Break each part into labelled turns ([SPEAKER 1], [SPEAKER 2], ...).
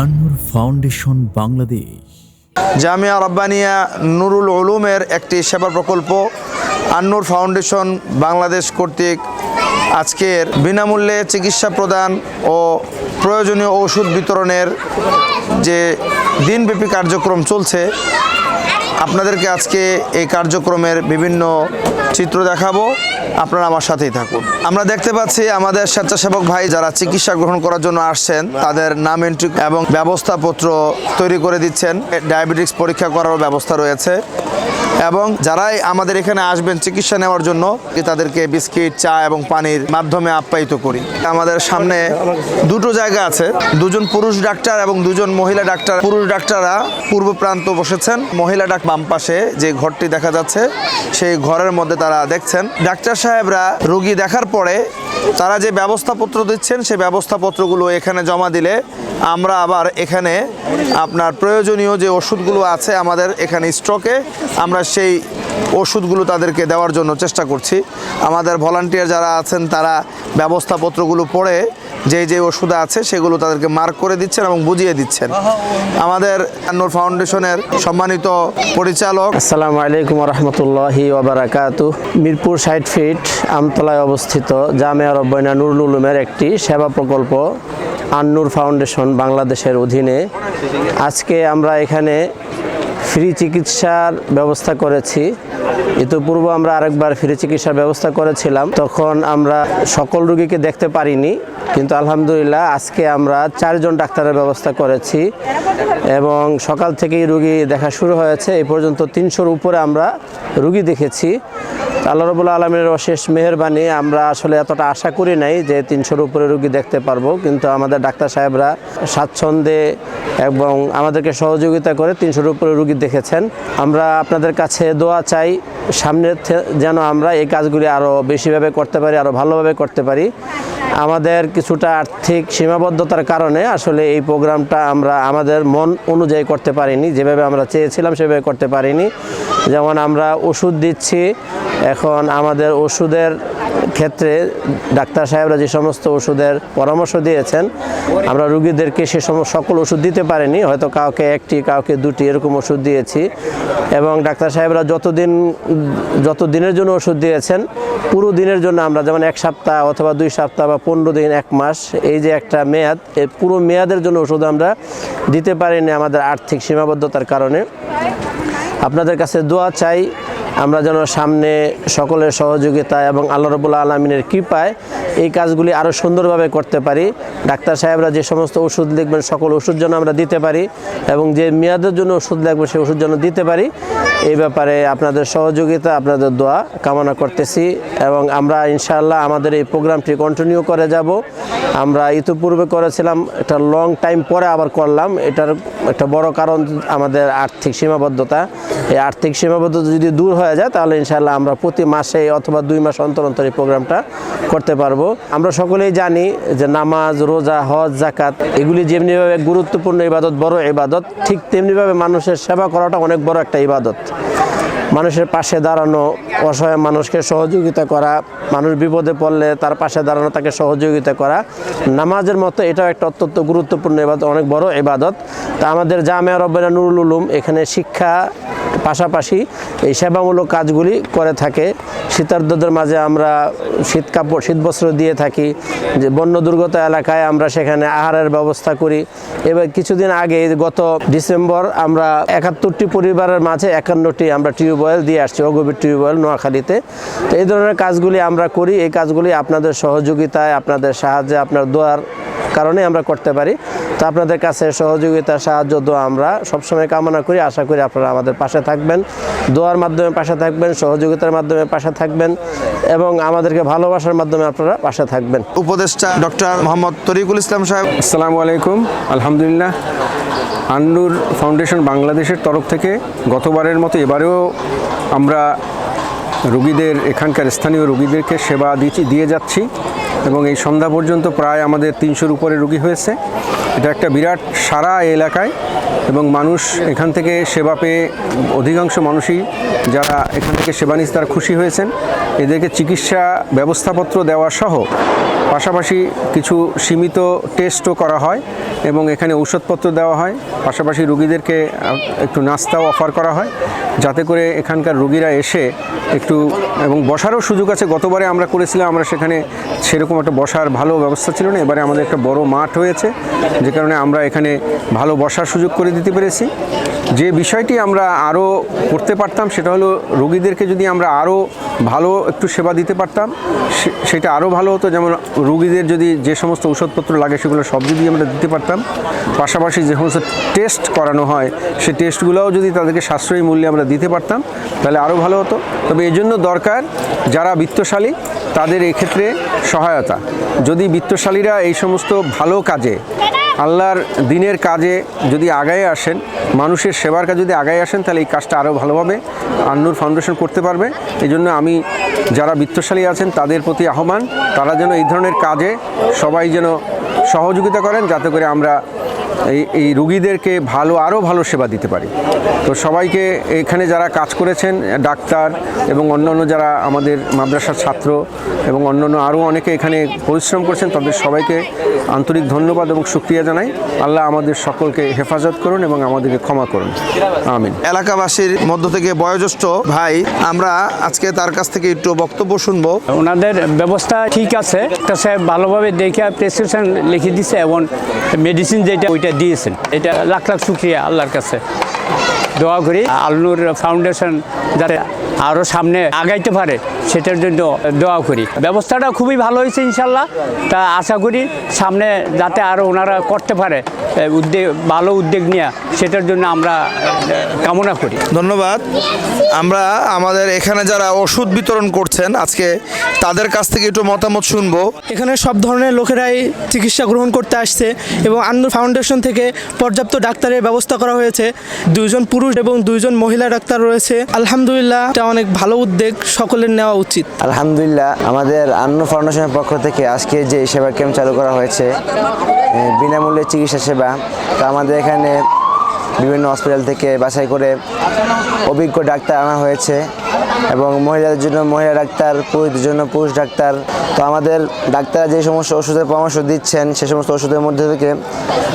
[SPEAKER 1] আন্নুর foundation Bangladesh.
[SPEAKER 2] Jamia Rabbania Nurul উলুমের একটি সেবা প্রকল্প আন্নুর ফাউন্ডেশন বাংলাদেশ কর্তৃক আজকের বিনামূল্যে চিকিৎসা প্রদান ও প্রয়োজনীয় ওষুধ বিতরণের যে দিনব্যাপী কার্যক্রম চলছে আপনাদেরকে আজকে এই কার্যক্রমের বিভিন্ন চিত্র দেখাবো। আপনারা আমার সাথেই থাকুন। আমরা দেখতে পাচ্ছি আমাদের স্বেচ্ছাসেবক ভাই যারা চিকিৎসা গ্রহণ করার জন্য আসছেন, তাদের নাম এন্ট্রি এবং ব্যবস্থাপত্র তৈরি করে দিচ্ছেন। ডায়াবেটিস পরীক্ষা করারও ব্যবস্থা রয়েছে। এবং যারাই আমাদের এখানে আসবেন চিকিৎসা নেওয়ার জন্য তাদেরকে বিস্কিট, চা এবং পানির মাধ্যমে আপ্যায়িত করি। আমাদের সামনে দুটো জায়গা আছে। দুজন পুরুষ ডাক্তার এবং দুজন মহিলা ডাক্তার। পুরুষ ডাক্তাররা পূর্ব প্রান্ত বসেছেন। মহিলা ডাক বাম পাশে যে ঘরটি দেখা যাচ্ছে, সেই ঘরের মধ্যে তারা দেখছেন। ডাক্তার সাহেবরা রোগী দেখার পরে তারা যে ব্যবস্থাপত্র দিচ্ছেন সেই ব্যবস্থাপত্রগুলো এখানে জমা দিলে আমরা আবার এখানে আপনার প্রয়োজনীয় যে ওষুধগুলো আছে আমাদের এখানে স্টকে, আমরা সেই ওষুধগুলো তাদেরকে দেওয়ার জন্য চেষ্টা করছি। আমাদের ভলান্টিয়ার যারা আছেন, তারা ব্যবস্থাপত্রগুলো পড়ে যে যে ওষুধ আছে সেগুলো তাদেরকে মার্ক করে দিচ্ছেন এবং বুঝিয়ে দিচ্ছেন। আমাদের আন্নুর ফাউন্ডেশনের সম্মানিত পরিচালক।
[SPEAKER 3] আসসালামু আলাইকুম রহমতুল্লাহি ওবরাকাতু। মিরপুর সাইড ফিট আমতলায় অবস্থিত জামিয়া রব্বাইনা নুরুল উলুমের একটি সেবা প্রকল্প আন্নুর ফাউন্ডেশন বাংলাদেশের অধীনে। আজকে আমরা এখানে ফ্রি চিকিৎসার ব্যবস্থা করেছি। ইতিপূর্বে আমরা আরেকবার ফ্রি চিকিৎসার ব্যবস্থা করেছিলাম। তখন আমরা সকল রুগীকে দেখতে পারিনি। কিন্তু আলহামদুলিল্লাহ আজকে আমরা চারজন ডাক্তারের ব্যবস্থা করেছি। এবং সকাল থেকেই রুগী দেখা শুরু হয়েছে। এ পর্যন্ত তিনশোর উপরে আমরা রুগী দেখেছি। আল্লাহ রবুল্লা আলমের অশেষ মেহরবানি, আমরা আসলে এতটা আশা করি নাই যে তিনশোর উপরে রুগী দেখতে পারব, কিন্তু আমাদের ডাক্তার সাহেবরা স্বাচ্ছন্দ্যে এবং আমাদেরকে সহযোগিতা করে তিনশোর উপরে রুগী দেখেছেন। আমরা আপনাদের কাছে দোয়া চাই সামনে থে- যেন আমরা এই কাজগুলি আরও বেশিভাবে করতে পারি আরও ভালোভাবে করতে পারি। আমাদের কিছুটা আর্থিক সীমাবদ্ধতার কারণে আসলে এই প্রোগ্রামটা আমরা আমাদের মন অনুযায়ী করতে পারিনি, যেভাবে আমরা চেয়েছিলাম সেভাবে করতে পারিনি। যেমন আমরা ওষুধ দিচ্ছি, এখন আমাদের ওষুধের ক্ষেত্রে ডাক্তার সাহেবরা যে সমস্ত ওষুধের পরামর্শ দিয়েছেন, আমরা রুগীদেরকে সে সমস্ত সকল ওষুধ দিতে পারিনি, হয়তো কাউকে একটি, কাউকে দুটি এরকম ওষুধ দিয়েছি এবং ডাক্তার সাহেবরা যতদিন, যত দিনের জন্য ওষুধ দিয়েছেন, পুরো দিনের জন্য আমরা যেমন এক সপ্তাহ অথবা দুই সপ্তাহ বা পনেরো দিন, এক মাস, এই যে একটা মেয়াদ এই পুরো মেয়াদের জন্য ওষুধ আমরা দিতে পারিনি আমাদের আর্থিক সীমাবদ্ধতার কারণে। আপনাদের কাছে দোয়া চাই আমরা যেন সামনে সকলের সহযোগিতা এবং আল্লাহ রবুল্লা আলমিনের কৃপায় এই কাজগুলি আরও সুন্দরভাবে করতে পারি। ডাক্তার সাহেবরা যে সমস্ত ওষুধ লিখবেন, সকল ওষুধ যেন আমরা দিতে পারি এবং যে মেয়াদের জন্য ওষুধ লাগবে সেই ওষুধ যেন দিতে পারি। এই ব্যাপারে আপনাদের সহযোগিতা, আপনাদের দোয়া কামনা করতেছি এবং আমরা ইনশাআল্লাহ আমাদের এই প্রোগ্রামটি কন্টিনিউ করে যাব। আমরা ইতিপূর্বে করেছিলাম, একটা লং টাইম পরে আবার করলাম। এটার একটা বড় কারণ আমাদের আর্থিক সীমাবদ্ধতা। এই আর্থিক সীমাবদ্ধতা যদি দূর হয়ে যায়, তাহলে ইনশাআল্লাহ আমরা প্রতি মাসে অথবা দুই মাস অন্তর অন্তর এই প্রোগ্রামটা করতে পারব। আমরা সকলেই জানি যে নামাজ, রোজা, হজ জাকাত এগুলি যেমনিভাবে গুরুত্বপূর্ণ ইবাদত, বড় ইবাদত, ঠিক তেমনিভাবে মানুষের সেবা করাটা অনেক বড় একটা ইবাদত। মানুষের পাশে দাঁড়ানো, অসহায় মানুষকে সহযোগিতা করা, মানুষ বিপদে পড়লে তার পাশে দাঁড়ানো, তাকে সহযোগিতা করা, নামাজের মতো এটাও একটা অত্যন্ত গুরুত্বপূর্ণ ইবাদত, অনেক বড় ইবাদত। তা আমাদের জামিয়া রব্বানা নুরুল উলুম এখানে শিক্ষা পাশাপাশি এই সেবামূলক কাজগুলি করে থাকে। শীতার্থদের মাঝে আমরা শীত কাপড়, শীত বস্ত্র দিয়ে থাকি, যে বন্য দুর্গত এলাকায় আমরা সেখানে আহারের ব্যবস্থা করি। এবার কিছুদিন আগে গত ডিসেম্বর আমরা একাত্তরটি পরিবারের মাঝে একান্নটি আমরা টিউবওয়েল দিয়ে আসছি, অগভীর টিউবওয়েল নোয়াখালীতে। তো এই ধরনের কাজগুলি আমরা করি, এই কাজগুলি আপনাদের সহযোগিতায়, আপনাদের সাহায্যে, আপনার দোয়ার কারণে আমরা করতে পারি। তো আপনাদের কাছে সহযোগিতা সাহায্য দোয়া আমরা সবসময় কামনা করি। আশা করি আপনারা আমাদের পাশে থাকবেন। দোয়ার মাধ্যমে পাশে থাকবেন সহযোগিতার মাধ্যমে পাশে থাকবেন এবং আমাদেরকে ভালোবাসার মাধ্যমে আপনারা পাশে থাকবেন।
[SPEAKER 2] উপদেষ্টা ডক্টর মোহাম্মদ তরিকুল ইসলাম সাহেব।
[SPEAKER 4] আসসালামু আলাইকুম। আলহামদুলিল্লাহ আন্নুর ফাউন্ডেশন বাংলাদেশের তরফ থেকে গতবারের মতো এবারেও আমরা রুগীদের এখানকার স্থানীয় রুগীদেরকে সেবা দিচ্ছি দিয়ে যাচ্ছি। এবং এই সন্ধ্যা পর্যন্ত প্রায় আমাদের তিনশোর উপরে রুগী হয়েছে। এটা একটা বিরাট সারা এলাকায় এবং মানুষ এখান থেকে সেবা পেয়ে অধিকাংশ মানুষই যারা এখান থেকে সেবা নিচ্ছে তারা খুশি হয়েছেন। এদেরকে চিকিৎসা ব্যবস্থাপত্র দেওয়া সহ পাশাপাশি কিছু সীমিত টেস্টও করা হয় এবং এখানে ঔষধপত্র দেওয়া হয়। পাশাপাশি রুগীদেরকে একটু নাস্তাও অফার করা হয়। যাতে করে এখানকার রুগীরা এসে একটু, এবং বসারও সুযোগ আছে। গতবারে আমরা করেছিলাম, আমরা সেখানে সেরকম একটা বসার ভালো ব্যবস্থা ছিল না। এবারে আমাদের একটা বড় মাঠ হয়েছে, যে কারণে আমরা এখানে ভালো বসার সুযোগ করে দিতে পেরেছি। যে বিষয়টি আমরা আরও করতে পারতাম, সেটা হলো রুগীদেরকে যদি আমরা আরও ভালো একটু সেবা দিতে পারতাম, সে- সেটা আরও ভালো হতো। যেমন রুগীদের যদি যে সমস্ত ওষুধপত্র লাগে, সেগুলো সব যদি আমরা দিতে পারতাম। পাশাপাশি যে সমস্ত টেস্ট করানো হয় সেই টেস্টগুলোও যদি তাদেরকে সাশ্রয়ী মূল্যে আমরা দিতে পারতাম, তাহলে আরও ভালো হতো। তবে এই জন্য দরকার যারা বিত্তশালী, তাদের এক্ষেত্রে সহায়তা। যদি বিত্তশালীরা এই সমস্ত ভালো কাজে আল্লাহর দিনের কাজে যদি আগায় আসেন, মানুষের সেবার কাজে যদি আগায় আসেন, তাহলে এই কাজটা আরও ভালোভাবে আন্নুর ফাউন্ডেশন করতে পারবে। এই জন্য আমি যারা বিত্তশালী আছেন, তাদের প্রতি আহ্বান, তারা যেন এই ধরনের কাজে সবাই যেন সহযোগিতা করেন, যাতে করে আমরা এই এই রুগীদেরকে ভালো, আরও ভালো সেবা দিতে পারি। তো সবাইকে এখানে যারা কাজ করেছেন, ডাক্তার এবং অন্যান্য যারা আমাদের মাদ্রাসার ছাত্র এবং অন্যান্য আরও অনেকে এখানে পরিশ্রম করছেন, তাদের সবাইকে আন্তরিক ধন্যবাদ এবং সুক্রিয়া জানাই। আল্লাহ আমাদের সকলকে হেফাজত করুন এবং আমাদেরকে ক্ষমা করুন। আমিন।
[SPEAKER 2] এলাকাবাসীর মধ্য থেকে বয়োজ্যেষ্ঠ ভাই আমরা আজকে তার কাছ থেকে একটু বক্তব্য শুনব।
[SPEAKER 5] ওনাদের ব্যবস্থা ঠিক আছে ভালোভাবে দেখে প্রেসক্রিপশন লিখে দিছে এবং মেডিসিন যেটা ওইটা দিয়েছেন। এটা লাখ লাখ সুক্রিয়া আল্লাহর কাছে। দোয়া করি আলনুর ফাউন্ডেশন যাতে আরও সামনে আগাইতে পারে। সেটার জন্য দোয়া করি। ব্যবস্থাটা খুবই ভালো হয়েছে ইনশাল্লাহ। তা আশা করি সামনে যাতে আরও ওনারা করতে পারে উদ্যোগ ভালো উদ্যোগ নেওয়া সেটার জন্য আমরা কামনা করি।
[SPEAKER 2] ধন্যবাদ। আমরা আমাদের এখানে যারা ওষুধ বিতরণ করছেন আজকে তাদের কাছ থেকে একটু মতামত শুনব।
[SPEAKER 6] এখানে সব ধরনের লোকেরাই চিকিৎসা গ্রহণ করতে আসছে এবং আন্নুর ফাউন্ডেশন থেকে পর্যাপ্ত ডাক্তারের ব্যবস্থা করা হয়েছে। দুইজন পুরুষ এবং দুইজন মহিলা ডাক্তার রয়েছে। আলহামদুলিল্লাহ এটা অনেক ভালো উদ্যোগ সকলের নেওয়া উচিত।
[SPEAKER 7] আলহামদুলিল্লাহ, আমাদের আন্ন ফাউন্ডেশনের পক্ষ থেকে আজকে যে সেবা ক্যাম্প চালু করা হয়েছে বিনামূল্যে চিকিৎসা সেবা, তা আমাদের এখানে বিভিন্ন হসপিটাল থেকে বাছাই করে অভিজ্ঞ ডাক্তার আনা হয়েছে এবং মহিলাদের জন্য মহিলা ডাক্তার, পুরুষদের জন্য পুরুষ ডাক্তার। তো আমাদের ডাক্তার যে সমস্ত ওষুধের পরামর্শ দিচ্ছেন, সে সমস্ত ওষুধের মধ্যে থেকে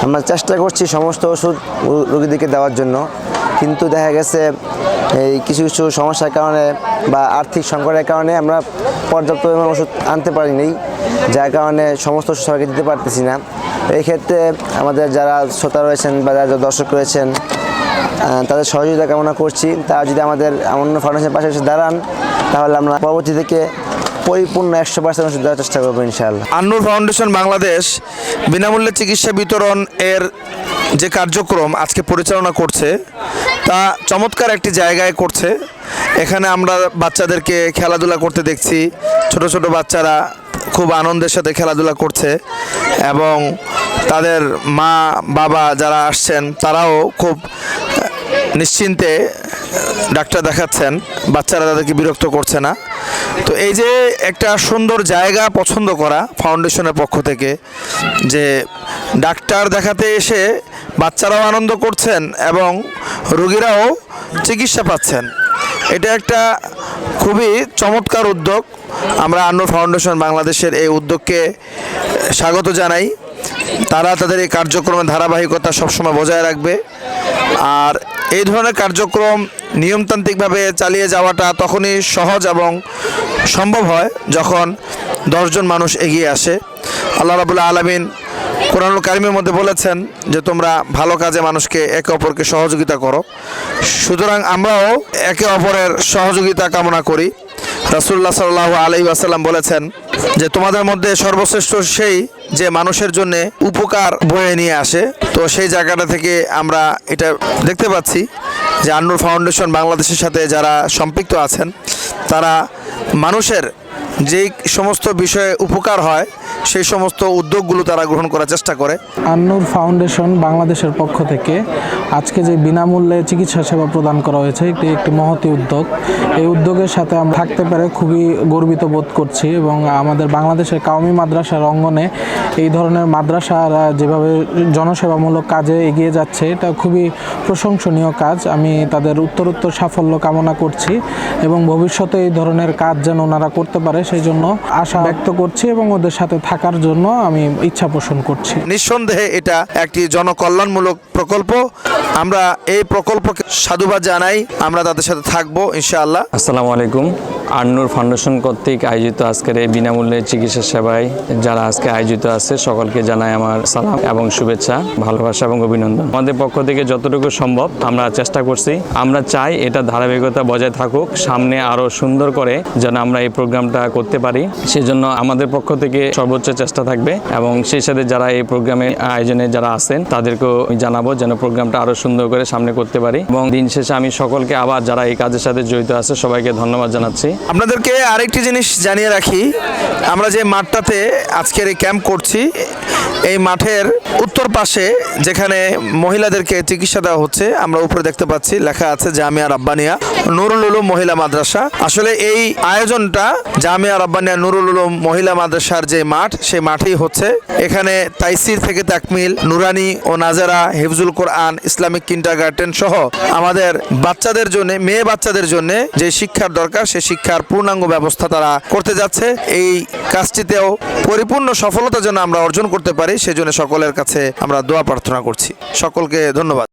[SPEAKER 7] আমরা চেষ্টা করছি সমস্ত ওষুধ রোগীদেরকে দেওয়ার জন্য। কিন্তু দেখা গেছে এই কিছু কিছু সমস্যার কারণে বা আর্থিক সংকটের কারণে আমরা পর্যাপ্ত পরিমাণ ওষুধ আনতে পারিনি, যার কারণে সমস্ত সবাইকে দিতে পারতেছি না। এই ক্ষেত্রে আমাদের যারা শ্রোতা রয়েছেন বা যারা দর্শক রয়েছেন তাদের সহযোগিতা কামনা করছি। তারা যদি আমাদের অন্য ফাউন্ডেশনের পাশে এসে দাঁড়ান, তাহলে আমরা পরবর্তী থেকে পরিপূর্ণ একশো পার্সেন্ট ওষুধ দেওয়ার চেষ্টা করব ইনশাআল্লাহ।
[SPEAKER 2] আন্নুর ফাউন্ডেশন বাংলাদেশ বিনামূল্যে চিকিৎসা বিতরণ এর যে কার্যক্রম আজকে পরিচালনা করছে তা চমৎকার একটি জায়গায় করছে। এখানে আমরা বাচ্চাদেরকে খেলাধুলা করতে দেখছি। ছোট ছোট বাচ্চারা খুব আনন্দের সাথে খেলাধুলা করছে এবং তাদের মা বাবা যারা আসছেন, তারাও খুব নিশ্চিন্তে ডাক্তার দেখাচ্ছেন, বাচ্চারা তাদেরকে বিরক্ত করছে না। তো এই যে একটা সুন্দর জায়গা পছন্দ করা ফাউন্ডেশনের পক্ষ থেকে, যে ডাক্তার দেখাতে এসে বাচ্চারাও আনন্দ করছেন এবং রোগীরাও চিকিৎসা পাচ্ছেন। এটা একটা খুবই চমৎকার উদ্যোগ। আমরা আন্নুর ফাউন্ডেশন বাংলাদেশের এই উদ্যোগকে স্বাগত জানাই। তারা তাদের এই কার্যক্রমের ধারাবাহিকতা সবসময় বজায় রাখবে। আর এই ধরনের কার্যক্রম নিয়মতান্ত্রিকভাবে চালিয়ে যাওয়াটা তখনই সহজ এবং সম্ভব হয় যখন দশজন মানুষ এগিয়ে আসে। আল্লাহ রাবুল্লাহ আলমিন কোরআনুল কারিমের মধ্যে বলেছেন যে, তোমরা ভালো কাজে মানুষকে একে অপরকে সহযোগিতা করো। সুতরাং আমরাও একে অপরের সহযোগিতা কামনা করি। রাসুল্লাহ সাল্লাহ আলি আসাল্লাম বলেছেন যে তোমাদের মধ্যে সর্বশ্রেষ্ঠ সেই যে মানুষের জন্য উপকার বয়ে নিয়ে আসে, তো সেই জায়গাটা থেকে আমরা এটা দেখতে পাচ্ছি যে আন্নুর ফাউন্ডেশন বাংলাদেশের সাথে যারা সম্পৃক্ত আছেন, তারা মানুষের যেই সমস্ত বিষয়ে উপকার হয়, সেই সমস্ত উদ্যোগগুলো তারা গ্রহণ করার চেষ্টা করে।
[SPEAKER 8] আন্নুর ফাউন্ডেশন বাংলাদেশের পক্ষ থেকে আজকে যে বিনামূল্যে চিকিৎসা সেবা প্রদান করা হয়েছে, এটি একটি মহতি উদ্যোগ। এই উদ্যোগের সাথে আমরা থাকতে পারে খুবই গর্বিত বোধ করছি এবং আমাদের বাংলাদেশের কাউমি মাদ্রাসার অঙ্গনে এই ধরনের মাদ্রাসারা যেভাবে জনসেবামূলক কাজে এগিয়ে যাচ্ছে এটা খুবই প্রশংসনীয় কাজ। আমি তাদের উত্তরোত্তর সাফল্য কামনা করছি এবং ভবিষ্যতে এই ধরনের কাজ যেন ওনারা করতে পারে সেই জন্য আশা ব্যক্ত করছি এবং ওদের সাথে থাকার জন্য আমি ইচ্ছা পোষণ করছি।
[SPEAKER 2] নিঃসন্দেহে এটা একটি জনকল্যাণমূলক প্রকল্প। আমরা এই প্রকল্পকে সাধুবাদ জানাই। আমরা তাদের সাথে থাকব ইনশাআল্লাহ।
[SPEAKER 9] আসসালামু আলাইকুম। আন্নুর ফাউন্ডেশন কর্তৃক আয়োজিত আজকের এই বিনামূল্যে চিকিৎসা সেবায় যারা আজকে আয়োজিত আছে, সকলকে জানাই আমার সালাম এবং শুভেচ্ছা, ভালোবাসা এবং অভিনন্দন। আমাদের পক্ষ থেকে যতটুকু সম্ভব আমরা চেষ্টা করছি। আমরা চাই এটা ধারাবাহিকতা বজায় থাকুক, সামনে আরও সুন্দর করে যেন আমরা এই প্রোগ্রামটা করতে পারি। সেজন্য আমাদের পক্ষ থেকে সর্বোচ্চ চেষ্টা থাকবে এবং সেই সাথে যারা এই প্রোগ্রামে আয়োজনে যারা আছেন, তাদেরকেও জানাব যেন প্রোগ্রামটা আরও সুন্দর করে সামনে করতে পারি এবং দিন শেষে আমি সকলকে আবার যারা এই কাজের সাথে জড়িত আছে, সবাইকে ধন্যবাদ জানাচ্ছি।
[SPEAKER 2] আপনাদেরকে আরেকটি জিনিস জানিয়ে রাখি। আমরা যে মাঠটাতে আজকের এই ক্যাম্প করছি, এই মাঠের উত্তর পাশে যেখানে মহিলাদেরকে চিকিৎসা দেওয়া হচ্ছে, আমরা উপরে দেখতে পাচ্ছি, লেখা আছে জামিয়া রাব্বানিয়া, নুরুল উলুম মহিলা মাদ্রাসা। আসলে এই আয়োজনটা জামিয়া রাব্বানিয়া, নুরুল উলুম মহিলা মাদ্রাসার যে মাঠ, সেই মাঠেই হচ্ছে। এখানে তাইসির থেকে তাকমিল, নুরানি ও নাজারা, হিফজুল কোরআন, ইসলামিক কিন্টার গার্ডেন সহ আমাদের বাচ্চাদের জন্য, মেয়ে বাচ্চাদের জন্য যে শিক্ষার দরকার, সে শিক্ষার পূর্ণাঙ্গ ব্যবস্থা তারা করতে যাচ্ছে। এই কাজটিতেও পরিপূর্ণ সফলতা যেন আমরা অর্জন করতে পারি, সেজন্য সকলের কাছে আমরা দোয়া প্রার্থনা করছি। সকলকে ধন্যবাদ।